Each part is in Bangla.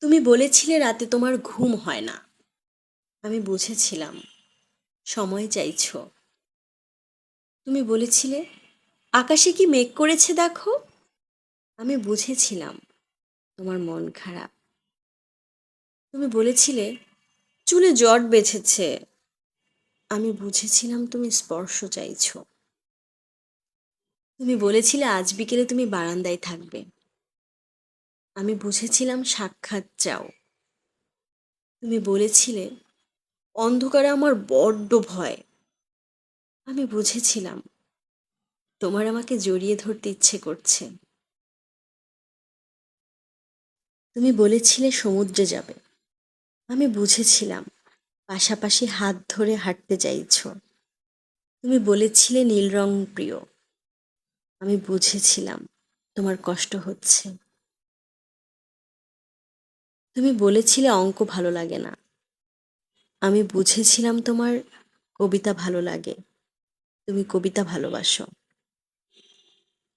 তুমি বলেছিলে রাতে তোমার ঘুম হয় না। আমি বুঝেছিলাম। সময় চাইছো। তুমি বলেছিলে, আকাশে কি মেঘ করেছে দেখো? আমি বুঝেছিলাম, তোমার মন খারাপ। তুমি বলেছিলে, চুলে জট বেঁধেছে। আমি বুঝেছিলাম তুমি স্পর্শ চাইছ। তুমি বলেছিলে, আজ বিকেলে তুমি বারান্দায় থাকবে। আমি বুঝেছিলাম সাক্ষাৎ চাও। তুমি বলেছিলে, অন্ধকারে আমার বড্ড ভয়। আমি বুঝেছিলাম, তোমার আমাকে জড়িয়ে ধরতে ইচ্ছে করছে। তুমি বলেছিলে সমুদ্রে যাবে। আমি বুঝেছিলাম, পাশাপাশি হাত ধরে হাঁটতে চাইছ। তুমি বলেছিলে নীল রং প্রিয়। আমি বুঝেছিলাম, তোমার কষ্ট হচ্ছে। তুমি বলেছিলে অঙ্ক ভালো লাগে না। আমি বুঝেছিলাম তোমার কবিতা ভালো লাগে। তুমি কবিতা ভালোবাসো।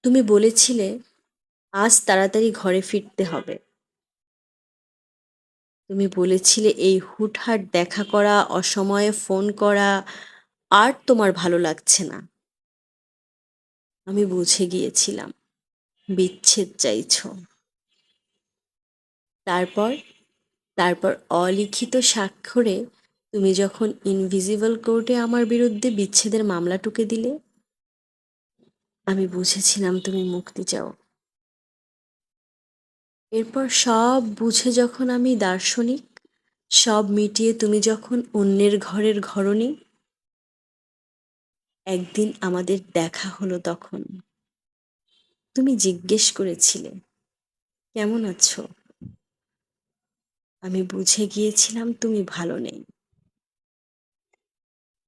তুমি বলেছিলে, আজ তাড়াতাড়ি ঘরে ফিরতে হবে। তুমি বলেছিলে, এই হুটহাট দেখা করা, অসময়ে ফোন করা, আর তোমার ভালো লাগছে না। আমি বুঝে গিয়েছিলাম, বিচ্ছেদ চাইছো। তারপর তারপর অলিখিত স্বাক্ষরে তুমি যখন ইনভিজিবল কোর্টে আমার বিরুদ্ধে বিচ্ছেদের মামলা টুকে দিলে, আমি বুঝেছিলাম তুমি মুক্তি চাও। এরপর সব বুঝে যখন আমি দার্শনিক, সব মিটিয়ে তুমি যখন অন্যের ঘরের ঘরণী, একদিন আমাদের দেখা হলো তখন। তুমি জিজ্ঞেস করেছিলে, কেমন আছো? আমি বুঝে গিয়েছিলাম তুমি ভালো নেই।